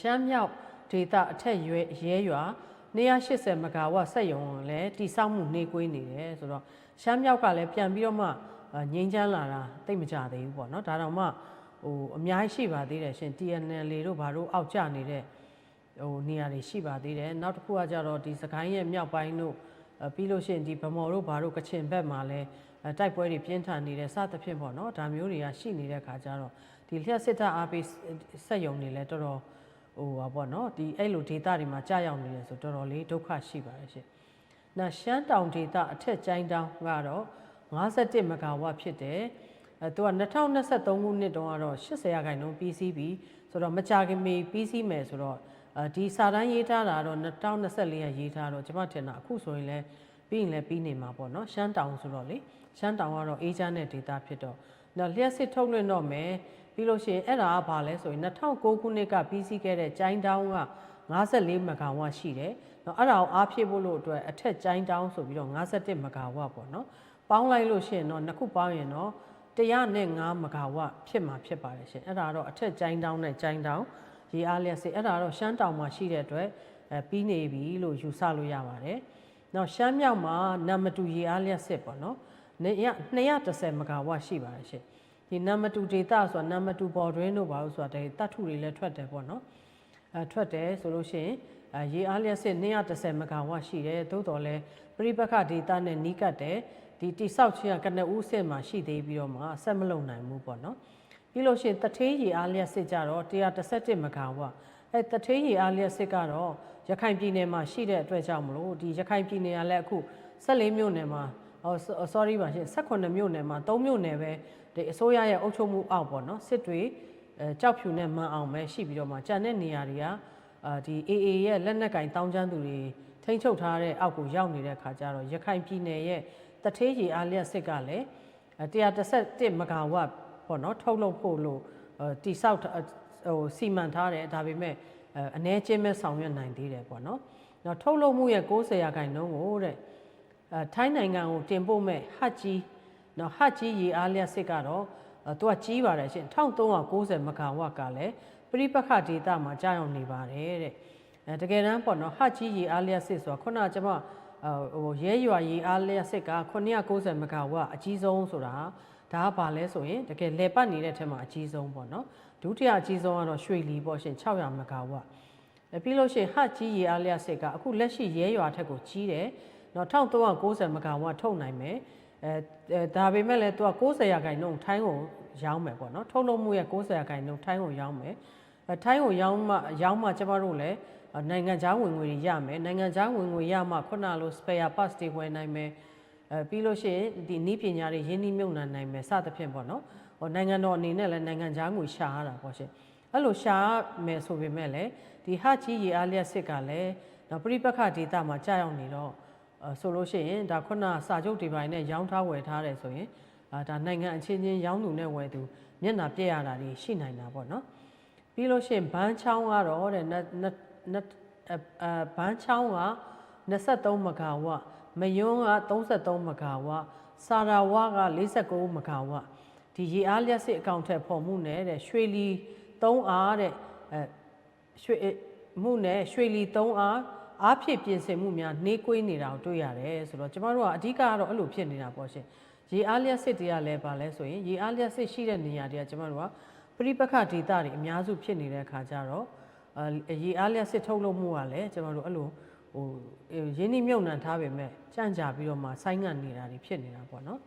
ရှမ်းမြောက်ဒေသအထက်ရွဲရဲရွာ180မဂါဝတ်စက်ရုံလည်းတိစောက်မှုနှေးကွေးနေတယ်ဆိုတော့ရှမ်းမြောက်ကလည်းပြန်ပြီးတော့မှအာငိမ့်ချမ်းလာတာတိတ်မကြသေးဘူးပေါ့နော်ဒါတော့မှဟိုအများကြီးရှိပါသေးတယ်ရှင် TNL တို့ဘာတို့အောက်ကျနေတဲ့ဟိုနေရာတွေရှိပါသေးတယ်နောက်တစ်ခုကကြတော့ဒီစကိုင်းရဲ့မြောက်ပိုင်းတို့အဲပြီးလို့ရှိရင်ဒီဗမော်တို့ဘာတို့ကချင်ဘက်မှာလည်းအဲတိုက်ပွဲတွေပြင်းထန်နေတဲ့စသဖြင့်ပေါ့နော်ဒါမျိုးတွေကရှိနေတဲ့ခါကျတော့ဒီလျှက်စစ်တပ်အားပေးစက်ရုံတွေလည်းတော်တော် ဟိုပါပေါ့နော်ဒီအဲ့လိုဒေတာတွေမှာကြာရောက်နေတယ်ဆိုတော်တော်လေးဒုက္ခရှိပါတယ်ရှင်။နောက်ရှမ်းတောင်ဒေတာအထက်ကျိုင်းတောင်ကတော့51မဂါဝတ်ဖြစ်တယ်။အဲသူက2023ခုနှစ်တုန်းကတော့80ရာခိုင်နှုန်းပြီးစီးပြီဆိုတော့မကြခင်မီပြီးစီးမယ်ဆိုတော့အဲဒီစာတန်းရေးထားတာတော့2024ရရေးထားတော့ကျွန်မထင်တာအခုဆိုရင်လည်းပြီးရင်လည်းပြီးနေမှာပေါ့နော်ရှမ်းတောင်ဆိုတော့လေရှမ်းတောင်ကတော့အေးချမ်းတဲ့ဒေတာဖြစ်တော့နောက်လျှက်စစ်ထုတ်လွှင့်တော့မယ် ပြီးလို့ရှိရင်အဲ့ဒါကဘာလဲဆိုရင်2009ခုနှစ်ကပြီးစီးခဲ့တဲ့ကျိုင်းတောင်းက54မဂါဝတ်ရှိတယ်။နော်အဲ့ဒါကိုအားဖြည့်ဖို့လို့အတွက်အထက်ကျိုင်းတောင်းဆိုပြီးတော့51မဂါဝတ်ပေါ့နော်။ပေါင်းလိုက်လို့ရှိရင်တော့နှစ်ခုပေါင်းရင်တော့105မဂါဝတ်ဖြစ်မှာဖြစ်ပါတယ်ရှင်။အဲ့ဒါကတော့အထက်ကျိုင်းတောင်းနဲ့ကျိုင်းတောင်းရေအားလျက်စစ်အဲ့ဒါကတော့ရှမ်းတောင်မှာရှိတဲ့အတွက်အဲပြီးနေပြီလို့ယူဆလို့ရပါတယ်။နောက်ရှမ်းမြောက်မှာနံမတူရေအားလျက်စစ်ပေါ့နော်။နေရ230မဂါဝတ်ရှိပါတယ်ရှင်။ ဒီနံမတူဒေတာဆိုတာနံမတူပေါ်တွင်းတို့ပါလို့ဆိုတာတတ်ထုတွေလည်းထွက်တယ်ပေါ့နော်အဲထွက်တယ်ဆိုလို့ရှိရင်အဲရေအားလျက်စစ်230မဂါဝတ်ရှိတယ်သို့တော်လည်းပြိပခဒေတာနဲ့နီးကပ်တယ်ဒီတိဆောက်ခြင်းကကနဦးစစ်မှာရှိသေးပြီးတော့မှဆက်မလုံနိုင်ဘူးပေါ့နော်ပြီးလို့ရှိရင်တထေးရေအားလျက်စစ်ကြတော့131မဂါဝတ်အဲတထေးရေအားလျက်စစ်ကတော့ရခိုင်ပြည်နယ်မှာရှိတဲ့အတွက်ကြောင့်မလို့ဒီရခိုင်ပြည်နယ်ကလည်းအခု14မြို့နယ်မှာဟော sorry ပါရှင်18မြို့နယ်မှာ3မြို့နယ်ပဲ ဒီအစိုးရရဲ့အုပ်ချုပ်မှုအောက်ပေါ့နော်စစ်တွေအဲကြောက်ဖြူနဲ့မှန်အောင်ပဲရှိပြီးတော့မှကြံတဲ့နေရာတွေကအာဒီ AA ရဲ့လက်နက်ကင်တောင်းကျမ်းသူတွေထိန်းချုပ်ထားတဲ့အောက်ကိုရောက်နေတဲ့ခါကျတော့ရခိုင်ပြည်နယ်ရဲ့တထေးကြီးအားလျက်စစ်ကလည်း131မဂါဝတ်ပေါ့နော်ထုတ်လုပ်ဖို့လို့တိဆောက်ဟိုစီမံထားတယ်ဒါပေမဲ့အ ਨੇ ချင်းမဲ့ဆောင်ရွက်နိုင်သေးတယ်ပေါ့နော်။နောက်ထုတ်လုပ်မှုရဲ့90ရာခိုင်နှုန်းကိုတဲ့အဲထိုင်းနိုင်ငံကိုတင်ပို့မဲ့ဟတ်ကြီး နော်ဟတ်ကြီးရေအားလျက်စစ်ကတော့သူကကြီးပါတယ်ရှင်1390မဂါဝတ်ကလည်းပြိပခဒေတာမှာကြာရောက်နေပါတယ်တဲ့အဲတကယ်တမ်းပေါ့နော်ဟတ်ကြီးရေအားလျက်စစ်ဆိုတာခုနကကျွန်မဟိုရဲရွာရေအားလျက်စစ်က990မဂါဝတ်အကြီးဆုံးဆိုတာဒါကဘာလဲဆိုရင်တကယ်လေပတ်နေတဲ့ထက်မှာအကြီးဆုံးပေါ့နော်ဒုတိယအကြီးဆုံးကတော့ရွှေလီပေါ့ရှင်600မဂါဝတ်ပြီးလို့ရှိရင်ဟတ်ကြီးရေအားလျက်စစ်ကအခုလက်ရှိရဲရွာထက်ကိုကြီးတယ်နော်1390မဂါဝတ်ထုတ်နိုင်မယ် အဲဒါပေမဲ့လည်းသူက90ရာခိုင်နှုန်းထိုင်းကိုရောင်းမယ်ပေါ့နော်ထုတ်လုပ်မှုရဲ့90ရာခိုင်နှုန်းထိုင်းကိုရောင်းမယ်အဲထိုင်းကိုရောင်းမှရောင်းမှကျမတို့လည်းနိုင်ငံခြားဝင်ငွေတွေရမယ်နိုင်ငံခြားဝင်ငွေရမှခုနလို spare parts တွေဝယ်နိုင်မယ်အဲပြီးလို့ရှိရင်ဒီနည်းပညာတွေရင်းနှီးမြှုပ်နှံနိုင်မယ်စသဖြင့်ပေါ့နော်ဟိုနိုင်ငံတော်အနေနဲ့လည်းနိုင်ငံခြားငွေရှာရတာပေါ့ရှင်အဲ့လိုရှာမယ်ဆိုပေမဲ့လည်းဒီဟချီရေအားလျက်စစ်ကလည်းနော်ပြိပခဒေတာမှာကြာရောက်နေတော့အဲ ဆိုလို့ရှိရင်ဒါခုနစာချုပ်ဒီပိုင်းနဲ့ရောင်းထားဝယ်ထားတယ်ဆိုရင်အာဒါနိုင်ငံအချင်းချင်းရောင်းသူနဲ့ဝယ်သူမျက်နှာပြက်ရတာတွေရှိနိုင်တာပေါ့နော်ပြီးလို့ရှိရင်ဘန်းချောင်းကတော့တဲ့အဲဘန်းချောင်းက23မဂါဝတ်မယွန်းက33မဂါဝတ်စာရာဝက49မဂါဝတ်ဒီရေအားလျက်စစ်အကောင့်ထက်ပေါ်မှုနဲ့တဲ့ရွှေလီ3အားတဲ့အဲရွှေမှုနဲ့ရွှေလီ3အား အားဖြစ်ပြင်ဆင်မှုများနှေးကွေးနေတာကိုတွေ့ရတယ်ဆိုတော့ကျမတို့ကအဓိကကတော့အဲ့လိုဖြစ်နေတာပေါ့ရှင်ရေအားလျက်စစ်တွေကလည်းပါလဲဆိုရင်ရေအားလျက်စစ်ရှိတဲ့နေရာတွေကကျမတို့ကပြိပခဒေတာတွေအများစုဖြစ်နေတဲ့အခါကျတော့အဲရေအားလျက်စစ်ထုတ်လုပ်မှုကလည်းကျမတို့အဲ့လိုဟိုရင်းနှီးမြုပ်နှံထားပေမဲ့ကြန့်ကြာပြီးတော့မှဆိုင်းငံ့နေတာတွေဖြစ်နေတာပေါ့နော်